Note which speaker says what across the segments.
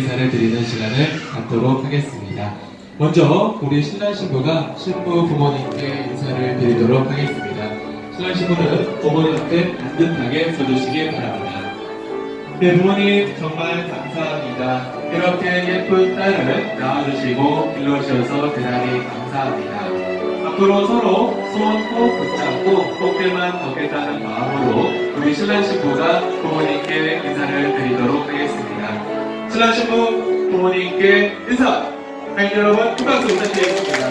Speaker 1: 인사를 드리는 시간을 갖도록 하겠습니다. 먼저 우리 신랑 신부가 신부 부모님께 인사를 드리도록 하겠습니다. 신랑 신부는 부모님 앞에 안듯하게 서주시기 바랍니다. 네, 부모님 정말 감사합니다. 이렇게 예쁜 딸을 낳아주시고 길러주셔서 대단히 감사합니다. 앞으로 서로 손꼭 붙잡고 꽃길만 걷겠다는 마음으로 우리 신랑 신부가 부모님께 인사를 드리도록 하겠습니다. 신랑 신부 부모님께 인사! 팬 여러분 큰 박수 부탁드리겠습니다.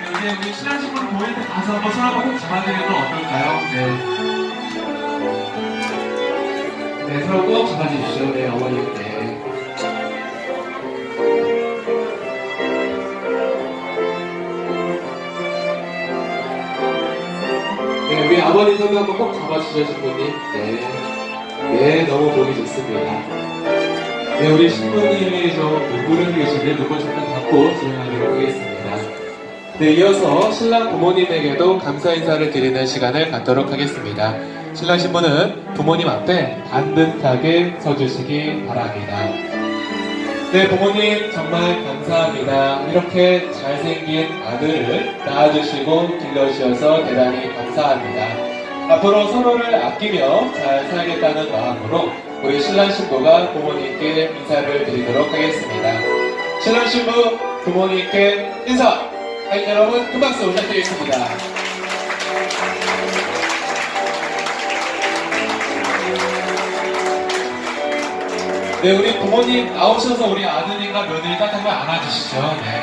Speaker 1: 네, 이제 우리 신부를 보일 때 가서 한번 손 한번 꼭 잡아드리면 어떨까요? 네. 네, 서로 꼭 잡아주십시오. 네, 어머님께. 네, 아버님 손도 한번 꼭 잡아주시죠, 신부님. 네. 네, 너무 보기 좋습니다. 네, 우리 신부님이 좀 눈물을 흘리시는데 눈물 잠깐 닦고 진행하도록 하겠습니다. 네, 이어서 신랑 부모님에게도 감사 인사를 드리는 시간을 갖도록 하겠습니다. 신랑 신부는 부모님 앞에 반듯하게 서주시기 바랍니다. 네, 부모님 정말 감사합니다. 이렇게 잘생긴 아들을 낳아주시고 길러주셔서 대단히 감사합니다. 앞으로 서로를 아끼며 잘 살겠다는 마음으로 우리 신랑 신부가 부모님께 인사를 드리도록 하겠습니다. 신랑 신부 부모님께 인사! 네, 여러분 큰 박수 부탁드리겠습니다. 네, 우리 부모님 나오셔서 우리 아드님과 며느리 따뜻하게 안아주시죠. 네.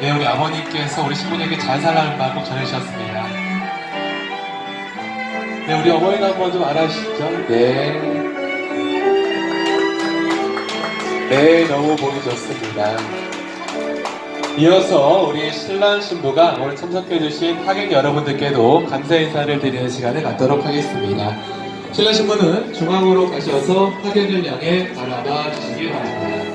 Speaker 1: 네, 우리 아버님께서 우리 신부님에게 잘 살라는 말꼭 전해주셨습니다. 네, 우리 어머니도 한번 좀 안아주시죠. 네. 네, 너무 보기 좋습니다. 이어서 우리 신랑 신부가 오늘 참석해주신 하객 여러분들께도 감사 인사를 드리는 시간을 갖도록 하겠습니다. 신랑 신부는 중앙으로 가셔서 하객을 향해 바라봐 주시기 바랍니다.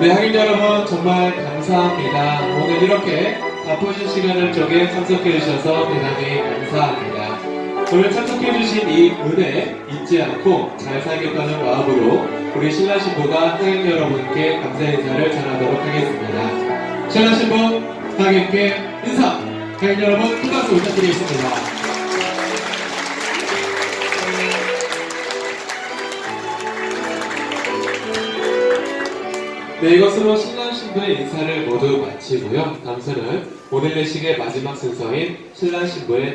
Speaker 1: 네, 하객 여러분 정말 감사합니다. 오늘 이렇게 바쁘신 시간을 쪼개 참석해 주셔서 대단히 감사합니다. 오늘 참석해 주신 이 은혜 잊지 않고 잘 살겠다는 마음으로 우리 신랑 신부가 하객 여러분께 감사 인사를 전하도록 하겠습니다. 신랑 신부 하객께 인사! 하객 여러분 큰 박수 부탁드리겠습니다. 네, 이것으로 신랑 신부의 인사를 모두 마치고요. 다음 순은 오늘 내식의 마지막 순서인 신랑 신부의